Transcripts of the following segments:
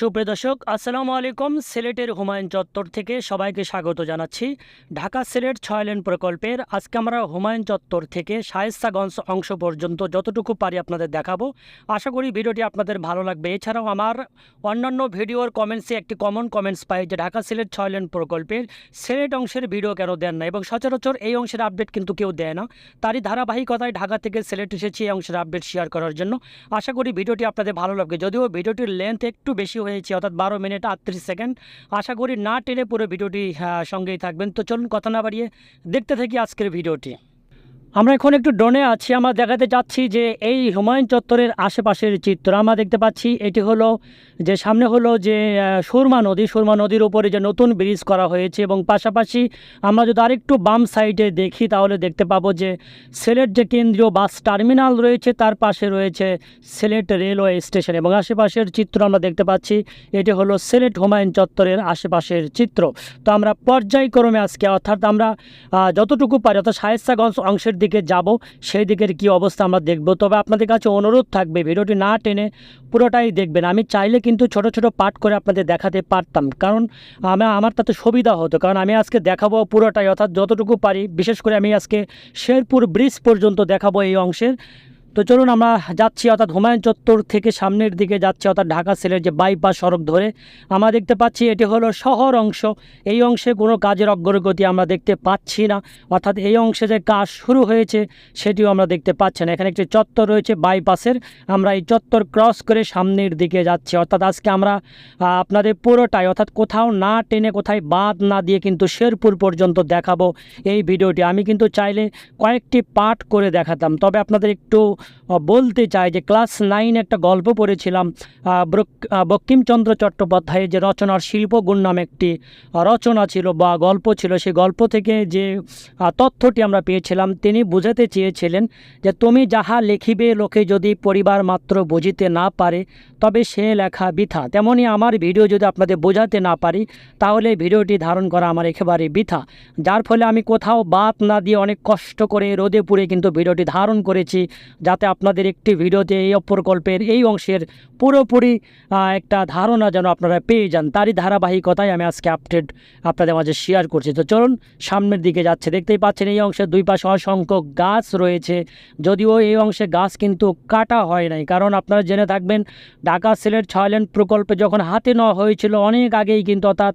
সুপ্রিয় দর্শক, আসসালামু আলাইকুম। সিলেটের হুমায়ুন চত্বর থেকে সবাইকে স্বাগত জানাচ্ছি। ঢাকা সিলেট ছয় লেন প্রকল্পের আজকে আমরা হুমায়ুন চত্বর থেকে শায়েস্তাগঞ্জ অংশ পর্যন্ত যতটুকু পারি আপনাদের দেখাবো। আশা করি ভিডিওটি আপনাদের ভালো লাগবে। এছাড়াও আমার অন্যান্য ভিডিওর কমেন্টসে একটি কমন কমেন্টস পাই যে ঢাকা সিলেট ছয় লেন প্রকল্পের সিলেট অংশের ভিডিও কেন দেন না? এবং সচরাচর এই অংশের আপডেট কিন্তু কেউ দেয় না। তারই ধারাবাহিকতায় ঢাকা থেকে সিলেট এসেছি এই অংশের আপডেট শেয়ার করার জন্য। আশা করি ভিডিওটি আপনাদের ভালো লাগবে। যদিও ভিডিওটির লেন্থ একটু বেশি হয়েছে, অর্থাৎ বারো মিনিট আটত্রিশ সেকেন্ড। আশা করি না টেনে পুরো ভিডিওটি সঙ্গেই থাকবেন। তো চলুন কথা না বাড়িয়ে দেখতে থাকি আজকের ভিডিওটি। আমরা এখন একটু ড্রোনে আছি, আমরা দেখাতে চাচ্ছি যে এই হুমায়ুন চত্বরের আশেপাশের চিত্র। আমরা দেখতে পাচ্ছি এটি হলো যে সামনে হলো যে সুরমা নদী। সুরমা নদীর উপরে যে নতুন ব্রিজ করা হয়েছে এবং পাশাপাশি আমরা যদি আরেকটু বাম সাইডে দেখি, তাহলে দেখতে পাবো যে সিলেট যে কেন্দ্রীয় বাস টার্মিনাল রয়েছে, তার পাশে রয়েছে সিলেট রেলওয়ে স্টেশন। এবং আশেপাশের চিত্র আমরা দেখতে পাচ্ছি, এটি হলো সিলেট হুমায়ুন চত্বরের আশেপাশের চিত্র। তো আমরা পর্যায়ক্রমে আজকে, অর্থাৎ আমরা যতটুকু পারি, অর্থাৎ শায়েস্তাগঞ্জ অংশের দিকে যাব, সেই দিকের কি অবস্থা আমরা দেখব। তবে আপনাদের কাছে অনুরোধ থাকবে, ভিডিওটি না টেনে পুরোটাই দেখবেন। আমি চাইলে কিন্তু ছোট ছোট পাঠ করে আপনাদের দেখাতে পারতাম, কারণ আমি, আমার তাতে সুবিধা হতো, কারণ আমি আজকে দেখাবো পুরোটাই, অর্থাৎ যতটুকু পারি, বিশেষ করে আমি আজকে শেরপুর ব্রিজ পর্যন্ত দেখাবো এই অংশের। তো চলুন আমরা যাচ্ছি অর্থাৎ হুমায়ুন চত্বর থেকে সামনের দিকে যাচ্ছি, অর্থাৎ ঢাকা সেলের যে বাইপাস সড়ক ধরে। আমরা দেখতে পাচ্ছি এটি হলো শহর অংশ। এই অংশে কোনো কাজের অগ্রগতি আমরা দেখতে পাচ্ছি না। অর্থাৎ এই অংশে যে কাজ শুরু হয়েছে, সেটিও আমরা দেখতে পাচ্ছি না। এখানে একটি চত্বর রয়েছে বাইপাসের আমরা এই চত্বর ক্রস করে সামনের দিকে যাচ্ছি। অর্থাৎ আজকে আমরা আপনাদের পুরোটাই, অর্থাৎ কোথাও না টেনে, কোথায় বাদ না দিয়ে কিন্তু শেরপুর পর্যন্ত দেখাবো এই ভিডিওটি। আমি কিন্তু চাইলে কয়েকটি পার্ট করে দেখাতাম। তবে আপনাদের একটু বলতে চাই যে ক্লাস নাইন একটা গল্প পড়েছিলাম আহ, চট্টোপাধ্যায়ের যে রচনার শিল্পগুণ নামে একটি রচনা ছিল বা গল্প ছিল সেই গল্প থেকে যে তথ্যটি আমরা পেয়েছিলাম তিনি বুঝাতে চেয়েছিলেন যে তুমি যাহা লিখিবে লোকে যদি পরিবার মাত্র বুঝিতে না পারে তবে সে লেখা বৃথা। তেমনই আমার ভিডিও যদি আপনাদের বোঝাতে না পারি তাহলে ভিডিওটি ধারণ করা আমার একেবারে বৃথা। যার ফলে আমি কোথাও বাদ না দিয়ে অনেক কষ্ট করে রোদে পুড়ে কিন্তু ভিডিওটি ধারণ করেছি যাতে আপনাদের একটি ভিডিওতে এই প্রকল্পের এই অংশের পুরোপুরি একটা ধারণা যেন আপনারা পেয়ে যান, তারই ধারাবাহিকতায় আমি আজকে আপডেট আপনাদের মাঝে শেয়ার করছি। তো চলুন, সামনের দিকে যাচ্ছে। দেখতেই পাচ্ছেন, এই অংশের দুই পাশে অসংখ্য গাছ রয়েছে। যদিও এই অংশে গাছ কিন্তু কাটা হয় নাই, কারণ আপনারা জেনে থাকবেন, ঢাকা সিলেট ছয়লেন প্রকল্পে যখন হাতে নেওয়া হয়েছিল, অনেক আগেই কিন্তু অর্থাৎ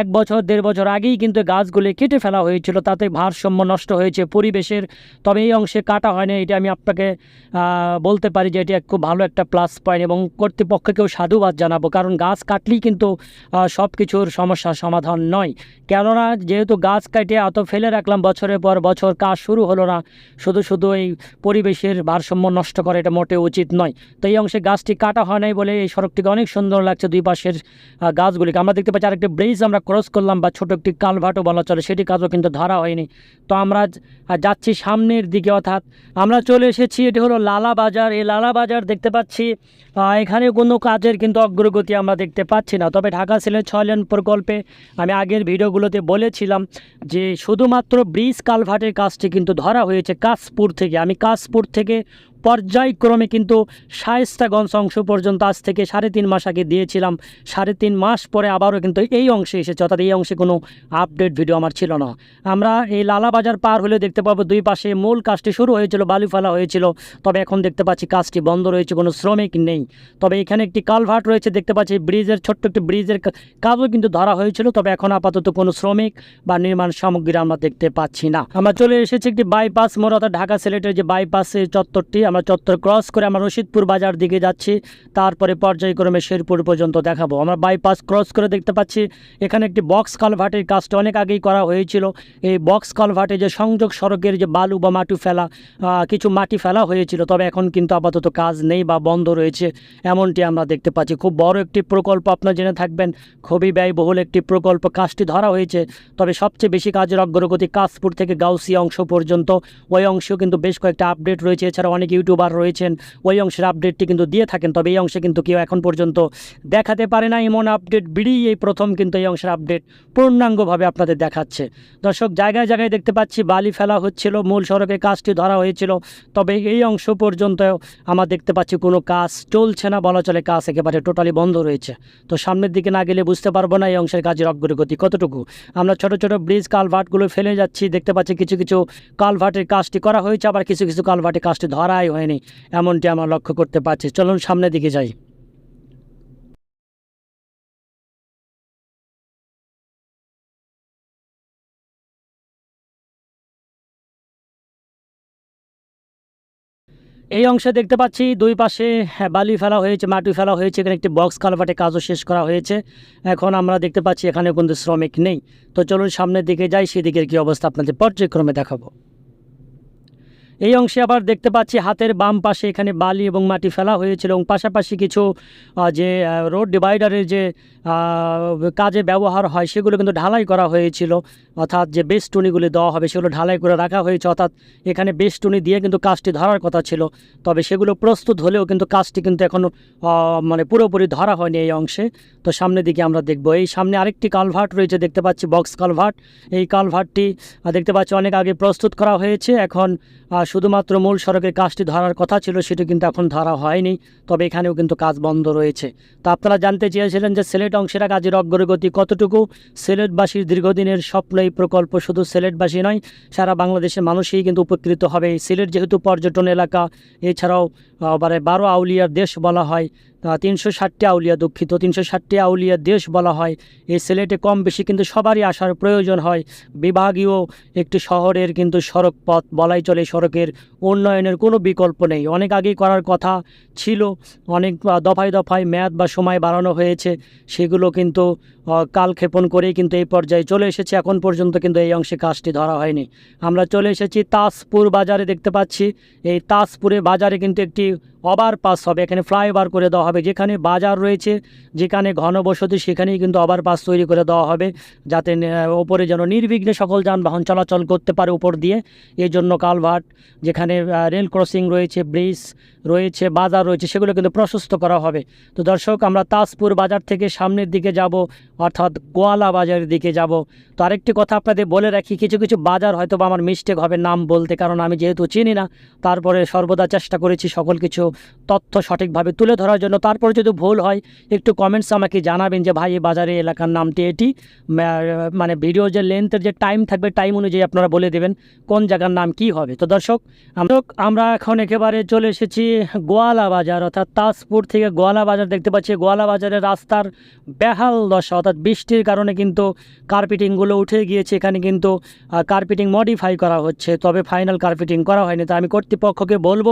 এক বছর, দেড় বছর আগেই কিন্তু গাছগুলি কেটে ফেলা হয়েছিল। তাতে ভারসাম্য নষ্ট হয়েছে, পরিবেশের, তবে এই অংশে কাটা হয় না এটা আমি আপনাকে বলতে পারি যে এটি খুব ভালো একটা প্লাস পয়েন্ট এবং কর্তৃপক্ষকেও সাধুবাদ জানাব, কারণ গাছ কাটলেই কিন্তু সব কিছুর সমস্যার সমাধান নয়। কেননা যেহেতু গাছ কাটে এত ফেলে রাখলাম বছরের পর বছর, কাজ শুরু হলো না, শুধু শুধু এই পরিবেশের ভারসাম্য নষ্ট করা এটা মোটেও উচিত নয়। তো এই অংশে গাছটি কাটা হয় নাই বলে এই সড়কটিকে অনেক সুন্দর লাগছে দুই পাশের গাছগুলিকে। আমরা দেখতে পাচ্ছি আরেকটি ব্রিজ আমরা ক্রস করলাম বা ছোটো একটি কালভার্টও বলা চলে, সেটি কাজও কিন্তু ধরা হয়নি। তো আমরা যাচ্ছি সামনের দিকে, অর্থাৎ আমরা চলে এসেছি এটি হলো লালা বাজার। এই লালা বাজার দেখতে পাচ্ছি। এখানে কোনো কাজের কিন্তু অগ্রগতি আমরা দেখতে পাচ্ছি না। তবে ঢাকা সিলেট ছয় লেন প্রকল্পে আমি আগের ভিডিওগুলোতে বলেছিলাম যে শুধুমাত্র ব্রিজ কালভার্টের কাজটি কিন্তু ধরা হয়েছে কাশপুর থেকে। আমি কাশপুর থেকে পর্যায়ক্রমে কিন্তু শায়েস্তাগঞ্জ অংশ পর্যন্ত আজ থেকে সাড়ে তিন মাস আগে দিয়েছিলাম। সাড়ে তিন মাস পরে আবারও কিন্তু এই অংশে এসেছে, অর্থাৎ এই অংশে কোনো আপডেট ভিডিও আমার ছিল না। আমরা এই লালা বাজার পার হলে দেখতে পাবো, দুই পাশে মূল কাজটি শুরু হয়েছিল বালু ফেলা হয়েছিল, তবে এখন দেখতে পাচ্ছি কাজটি বন্ধ রয়েছে, কোনো শ্রমিক নেই। তবে এখানে একটি কালভার্ট রয়েছে, দেখতে পাচ্ছি ব্রিজের, ছোট্ট একটি ব্রিজের কাজও কিন্তু ধরা হয়েছিল, তবে এখন আপাতত কোনো শ্রমিক বা নির্মাণ সামগ্রী আমরা দেখতে পাচ্ছি না। আমরা চলে এসেছি একটি বাইপাস মোড়, অর্থাৎ ঢাকা সিলেটের যে বাইপাসের চত্বরটি আমরা চত্বর ক্রস করে আমরা রশিদপুর বাজার দিকে যাচ্ছি। তারপরে পর্যায়ক্রমে শেরপুর পর্যন্ত দেখাবো। আমরা বাইপাস ক্রস করে দেখতে পাচ্ছি, এখানে একটি বক্স কালভার্টের কাজটা অনেক আগেই করা হয়েছিল। এই বক্স কালভার্টে যে সংযোগ সড়কের যে বালু বা মাটি ফেলা কিছু মাটি ফেলা হয়েছিল, তবে এখন কিন্তু আপাতত কাজ নেই বা বন্ধ রয়েছে, এমনটি আমরা দেখতে পাচ্ছি। খুব বড় একটি প্রকল্প আপনারা জেনে থাকবেন, খুবই ব্যয়বহুল একটি প্রকল্প। কাজটি ধরা হয়েছে, তবে সবচেয়ে বেশি কাজের অগ্রগতি কাশপুর থেকে গাউসিয়া অংশ পর্যন্ত। ওই অংশেও কিন্তু বেশ কয়েকটা আপডেট রয়েছে এছাড়া অনেক ইউটিউবার রয়েছেন, ওই অংশের আপডেটটি কিন্তু দিয়ে থাকেন, তবে এই অংশে কিন্তু কেউ এখন পর্যন্ত দেখাতে পারে না এমন আপডেট বিড়ি এই প্রথম কিন্তু এই অংশের আপডেট পূর্ণাঙ্গভাবে আপনাদের দেখাচ্ছে। দর্শক, জায়গায় জায়গায় দেখতে পাচ্ছি, বালি ফেলা হচ্ছিল, মূল সড়কে কাজটি ধরা হয়েছিল, তবে এই অংশ পর্যন্ত আমরা দেখতে পাচ্ছি কোনো কাজ চলছে না, বলা চলে কাজ একেবারে টোটালি বন্ধ রয়েছে। তো সামনের দিকে না গেলে বুঝতে পারব না এই অংশের কাজের অগ্রগতি কতটুকু। আমরা ছোট ছোট ব্রিজ কালভার্টগুলো ফেলে যাচ্ছি, দেখতে পাচ্ছি কিছু কিছু কালভার্টের কাজটি করা হয়েছে, আবার কিছু কিছু কালভার্টের কাজটি ধরাই হয়নি এমনটি আমরা লক্ষ্য করতে পারছি। চলুন সামনের দিকে যাই। এই অংশে দেখতে পাচ্ছি দুই পাশে হ্যাঁ, বালি ফেলা হয়েছে মাটি ফেলা হয়েছে এখানে একটি বক্স কালভার্টে কাজও শেষ করা হয়েছে। এখন আমরা দেখতে পাচ্ছি এখানে কিন্তু শ্রমিক নেই। তো চলুন সামনের দিকে যাই সেদিকের কি অবস্থা আপনাদের পর্যায়ক্রমে দেখাবো। এই অংশে আবার দেখতে পাচ্ছি হাতের বাম পাশে এখানে বালি এবং মাটি ফেলা হয়েছিল এবং পাশাপাশি কিছু যে রোড ডিভাইডারের যে কাজে ব্যবহার হয় সেগুলো কিন্তু ঢালাই করা হয়েছিল। অর্থাৎ যে বেস্টুনিগুলি দেওয়া হবে সেগুলো ঢালাই করে রাখা হয়েছে। অর্থাৎ এখানে বেস্টুনি দিয়ে কিন্তু কাজটি ধরার কথা ছিল। তবে সেগুলো প্রস্তুত হলেও কিন্তু কাজটি কিন্তু এখনও মানে পুরোপুরি ধরা হয়নি এই অংশে। তো সামনের দিকে আমরা দেখব। এই সামনে আরেকটি কালভার্ট রয়েছে, দেখতে পাচ্ছি বক্স কালভার্ট। এই কালভার্টটি দেখতে পাচ্ছি অনেক আগে প্রস্তুত করা হয়েছে। এখন শুধুমাত্র মূল সড়কের কাজটি ধরার কথা ছিল, সেটি কিন্তু এখন ধরা হয়নি, তবে এখানেও কিন্তু কাজ বন্ধ রয়েছে। তো আপনারা জানতে চেয়েছিলেন যে সিলেট অংশেরা কাজের অগ্রগতি কতটুকু? সিলেটবাসীর দীর্ঘদিনের স্বপ্ন এই প্রকল্প শুধু সিলেটবাসী নয়, সারা বাংলাদেশের মানুষই কিন্তু উপকৃত হবে। সিলেট যেহেতু পর্যটন এলাকা, এছাড়াও মানে বারো আউলিয়ার দেশ বলা হয়। তিনশো ষাটটি আউলিয়া দুঃখিত, তিনশো ষাটটি আউলিয়া দেশ বলা হয়। এই সিলেটে কম বেশি কিন্তু সবারই আসার প্রয়োজন হয়। বিভাগীয় একটি শহরের কিন্তু সড়ক পথ বলাই চলে, সড়কের উন্নয়নের কোনো বিকল্প নেই। অনেক আগেই করার কথা ছিল, অনেক দফায় দফায় মেয়াদ বা সময় বাড়ানো হয়েছে, সেগুলো কিন্তু কালক্ষেপণ করেই কিন্তু এই পর্যায়ে চলে এসেছে। এখন পর্যন্ত কিন্তু এই অংশে কাজটি ধরা হয়নি। আমরা চলে এসেছি তাজপুর বাজারে দেখতে পাচ্ছি। এই তাজপুরে বাজারে কিন্তু একটি ওভার পাস হবে। এখানে ফ্লাইওভার করে দেওয়া হবে। যেখানে বাজার রয়েছে, যেখানে ঘনবসতি, সেখানেই কিন্তু ওভার পাস তৈরি করে দেওয়া হবে, যাতে ওপরে যেন নির্বিঘ্নে সকল যানবাহন চলাচল করতে পারে উপর দিয়ে। এই জন্য কালভার্ট, যেখানে রেল ক্রসিং রয়েছে, ব্রিজ রয়েছে, বাজার রয়েছে, সেগুলো কিন্তু প্রশস্ত করা হবে। তো দর্শক, আমরা তাজপুর বাজার থেকে সামনের দিকে যাব, অর্থাৎ গোয়ালা বাজারের দিকে যাব। তো আরেকটি কথা আপনাদের বলে রাখি, কিছু কিছু বাজার হয়তো বা আমার মিস্টেক হবে নাম বলতে, কারণ আমি যেহেতু চিনি না, তারপরে সর্বদা চেষ্টা করেছি সকল কিছু তথ্য সঠিকভাবে তুলে ধরার জন্য। তারপরে যদি ভুল হয়, একটু কমেন্টস আমাকে জানাবেন যে, ভাই, এই বাজারে এলাকার নামটি এটি? মানে ভিডিও যে লেন্থের যে টাইম থাকবে টাইম অনুযায়ী আপনারা বলে দেবেন কোন জায়গার নাম কি হবে। তো দর্শক আমরা আমরা এখন একেবারে চলে এসেছি গোয়ালা বাজার অর্থাৎ তাজপুর থেকে গোয়ালা বাজার দেখতে পাচ্ছি। গোয়ালা বাজারের রাস্তার বেহাল দশা, অর্থাৎ বৃষ্টির কারণে কিন্তু কার্পেটিংগুলো উঠে গিয়েছে। এখানে কিন্তু কার্পেটিং মডিফাই করা হচ্ছে, তবে ফাইনাল কার্পেটিং করা হয়নি। তো আমি কর্তৃপক্ষকে বলব,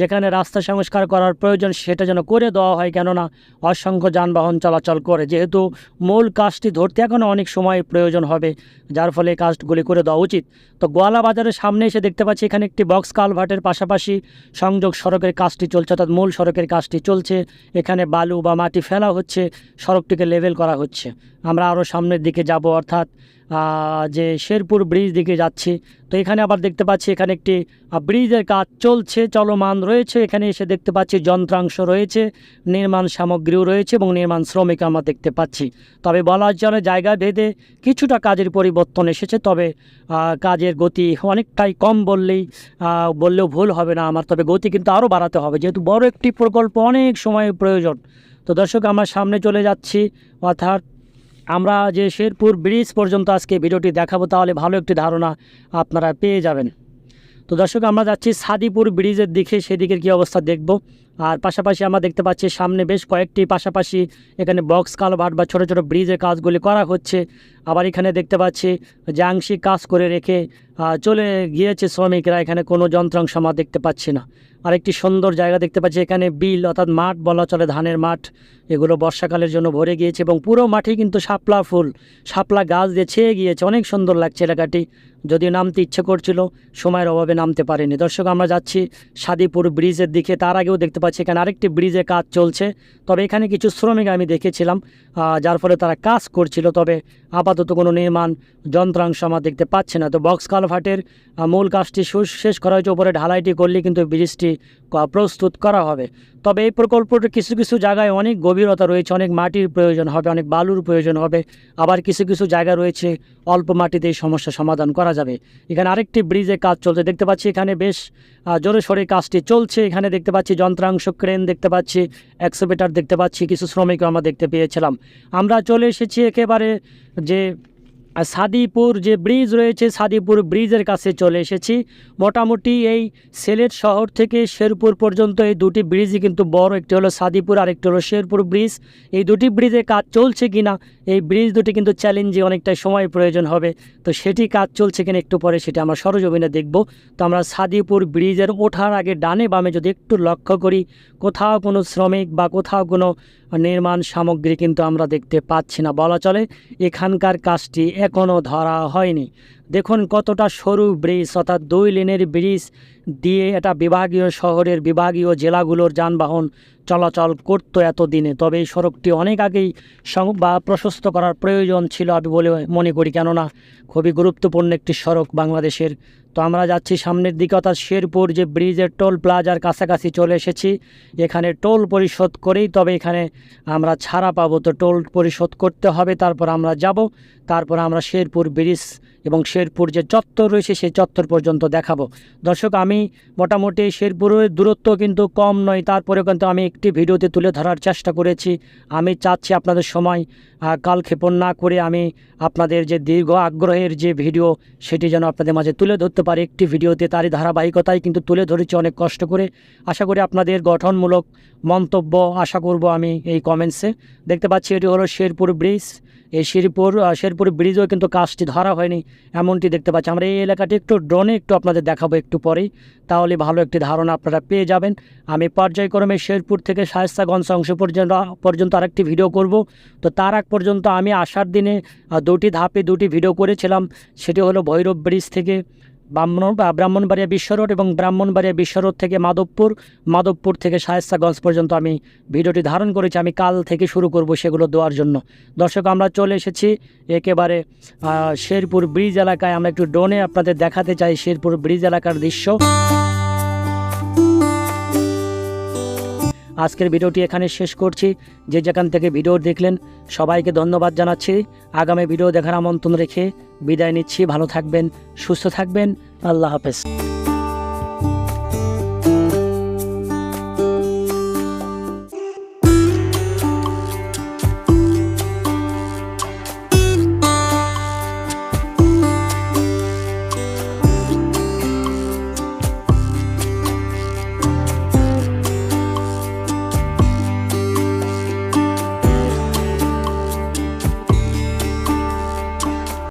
যেখানে রাস্তা সংস্কার করার প্রয়োজন, সেটা যেন করে দেওয়া হয়, কেননা অসংখ্য যানবাহন চলাচল করে। যেহেতু মূল কাজটি ধরতে এখনও অনেক সময় প্রয়োজন হবে, যার ফলে কাজগুলি করে দেওয়া উচিত। তো গোয়ালা বাজারের সামনে এসে দেখতে পাচ্ছি, এখানে একটি বক্স কালভার্টের পাশাপাশি সংযোগ সড়কের কাজটি চলছে, অর্থাৎ মূল সড়কের কাজটি চলছে। এখানে বালু বা মাটি ফেলা হচ্ছে, সড়কটিকে লেভেল করা হচ্ছে। আমরা আরও সামনের দিকে যাব, অর্থাৎ যে শেরপুর ব্রিজ দিকে যাচ্ছি। তো এখানে আবার দেখতে পাচ্ছি এখানে একটি ব্রিজের কাজ চলছে, চলমান রয়েছে। এখানে এসে দেখতে পাচ্ছি যন্ত্রাংশ রয়েছে, নির্মাণ সামগ্রীও রয়েছে এবং নির্মাণ শ্রমিক আমরা দেখতে পাচ্ছি। তবে বলা চলে জায়গা ভেদে কিছুটা কাজের পরিবর্তন এসেছে, তবে কাজের গতি অনেকটাই কম বললেই বললেও ভুল হবে না আমার। তবে গতি কিন্তু আরও বাড়াতে হবে, যেহেতু বড় একটি প্রকল্প অনেক সময় প্রয়োজন। তো দর্শক, আমরা সামনে চলে যাচ্ছি, অর্থাৎ আমরা যে শেরপুর ব্রিজ পর্যন্ত আজকে ভিডিওটি দেখাবো, তাহলে ভালো একটি ধারণা আপনারা পেয়ে যাবেন। তো দর্শক, আমরা যাচ্ছি সাদিপুর ব্রিজের দিকে, সেদিকের কী অবস্থা দেখব? আর পাশাপাশি আমরা দেখতে পাচ্ছি সামনে বেশ কয়েকটি পাশাপাশি এখানে বক্স কালভার্ট বা ছোটো ছোটো ব্রিজের কাজগুলি করা হচ্ছে। আবার এখানে দেখতে পাচ্ছি যে আংশিক কাজ করে রেখে চলে গিয়েছে শ্রমিকরা। এখানে কোনো যন্ত্রাংশ আমরা দেখতে পাচ্ছি না। আরেকটি সুন্দর জায়গা দেখতে পাচ্ছি, এখানে বিল অর্থাৎ মাঠ বলা চলে, ধানের মাঠ। এগুলো বর্ষাকালের জন্য ভরে গিয়েছে এবং পুরো মাঠে কিন্তু শাপলা ফুল, শাপলা গাছ দিয়ে ছেয়ে গিয়েছে। অনেক সুন্দর লাগছে এলাকাটি। যদি নামতে ইচ্ছে করছিল, সময়ের অভাবে নামতে পারেনি। দর্শক, আমরা যাচ্ছি সাদিপুর ব্রিজের দিকে। তার আগেও দেখতে পাচ্ছি। এখানে আরেকটি ব্রিজে কাজ চলছে। তবে এখানে কিছু শ্রমিক আমি দেখেছিলাম যার ফলে তারা কাজ করছিল। তবে আপাতত কোনো নির্মাণ যন্ত্রাংশ আমার দেখতে পাচ্ছে না। তো বক্স কালভার্টের মূল কাজটি শেষ করা হয়েছে। উপরে ঢালাইটি করলে কিন্তু ব্রিজটি প্রস্তুত করা হবে। তবে এই প্রকল্পটি কিছু কিছু জায়গায় অনেক গভীরতা রয়েছে, অনেক মাটির প্রয়োজন হবে, অনেক বালুর প্রয়োজন হবে, আবার কিছু কিছু জায়গা রয়েছে অল্প মাটিতে এই সমস্যা সমাধান করা যাবে। এখানে আরেকটি ব্রিজে কাজ চলছে, দেখতে পাচ্ছি এখানে বেশ জোরে সোরে কাজটি চলছে। এখানে দেখতে পাচ্ছি যন্ত্রাংশ, ক্রেন দেখতে পাচ্ছি এক্সোভেটার দেখতে পাচ্ছি, কিছু শ্রমিকও আমরা দেখতে পেয়েছিলাম। আমরা চলে এসেছি একেবারে যে আহ, সাদিপুর যে ব্রিজ রয়েছে সাদিপুর ব্রিজের কাছে চলে এসেছি। মোটামুটি এই সিলেট শহর থেকে শেরপুর পর্যন্ত এই দুটি ব্রিজই কিন্তু বড়। একটি হলো সাদিপুর আর একটি হলো শেরপুর ব্রিজ। এই দুটি ব্রিজে কাজ চলছে কিনা এই ব্রিজ দুটি কিন্তু চ্যালেঞ্জে অনেকটাই সময় প্রয়োজন হবে। তো সেটি কাজ চলছে কিনা একটু পরে সেটা আমরা সরজমিনে দেখব। তো আমরা সাদিপুর ব্রিজের ওঠার আগে ডানে বামে যদি একটু লক্ষ্য করি কোথাও কোনো শ্রমিক বা কোথাও কোনো নির্মাণ সামগ্রী কিন্তু আমরা দেখতে পাচ্ছি না। বলা চলে এখানকার কাজটি এখনও ধরা হয়নি। দেখুন কতটা সরু ব্রিজ, অর্থাৎ দুই লেনের ব্রিজ দিয়ে এটা বিভাগীয় শহরের বিভাগীয় জেলাগুলোর যানবাহন চলাচল করতো এতদিনে। তবে এই সড়কটি অনেক আগেই বা প্রশস্ত করার প্রয়োজন ছিল আমি বলে মনে করি, কেননা খুবই গুরুত্বপূর্ণ একটি সড়ক বাংলাদেশের। তো আমরা যাচ্ছি সামনের দিকে, অর্থাৎ শেরপুর যে ব্রিজের টোল প্লাজার কাছাকাছি চলে এসেছি। এখানে টোল পরিশোধ করেই তবে এখানে আমরা ছাড়া পাবো। তো টোল পরিশোধ করতে হবে, তারপর আমরা যাব, তারপর আমরা শেরপুর ব্রিজ এবং শেরপুর যে চত্বর রয়েছে সেই চত্বর পর্যন্ত দেখাবো। দর্শক আমি মোটামুটি শেরপুরের দূরত্ব কিন্তু কম নয় তারপরেও কিন্তু আমি একটি ভিডিওতে তুলে ধরার চেষ্টা করেছি। আমি চাচ্ছি আপনাদের সময় আহ, কালক্ষেপণ না করে আমি আপনাদের যে দীর্ঘ আগ্রহের যে ভিডিও সেটি যেন আপনাদের মাঝে তুলে ধরতে পারি। একটি ভিডিওতে তারই ধারাবাহিকতায় কিন্তু তুলে ধরেছি অনেক কষ্ট করে। আশা করি আপনাদের গঠনমূলক মন্তব্য আশা করব আমি এই কমেন্টসে দেখতে পাচ্ছি এটি হলো শেরপুর ব্রিজ। এই শেরপুর শেরপুর ব্রিজও কিন্তু কাজটি ধরা হয়নি, এমনটি দেখতে পাচ্ছি। আমরা এই এলাকাটি একটু ড্রোনে একটু আপনাদের দেখাবো একটু পরেই। তাহলে ভালো একটি ধারণা আপনারা পেয়ে যাবেন। আমি পর্যায়ক্রমে শেরপুর থেকে শায়স্তাগঞ্জ অংশ পর্যন্ত পর্যন্ত আরেকটি ভিডিও করব। তো তার আগ পর্যন্ত আমি আসার দিনে দুটি ধাপে দুটি ভিডিও করেছিলাম। সেটি হলো ভৈরব ব্রিজ থেকে ব্রাহ্মণ ব্রাহ্মণবাড়িয়া বিশ্ব রোড এবং ব্রাহ্মণবাড়িয়া বিশ্ব রোড থেকে মাধবপুর মাধবপুর থেকে শায়েস্তাগঞ্জ পর্যন্ত আমি ভিডিওটি ধারণ করেছি। আমি কাল থেকে শুরু করব সেগুলো দেওয়ার জন্য। দর্শক, আমরা চলে এসেছি একেবারে শেরপুর ব্রিজ এলাকায়। আমরা একটু ড্রোনে আপনাদের দেখাতে চাই শেরপুর ব্রিজ এলাকার দৃশ্য। আজকের ভিডিওটি এখানে শেষ করছি। যে যেখান থেকে ভিডিও দেখলেন, সবাইকে ধন্যবাদ জানাচ্ছি। আগামী ভিডিও দেখার আমন্ত্রণ রেখে বিদায় নিচ্ছি। ভালো থাকবেন, সুস্থ থাকবেন। আল্লাহ হাফেজ।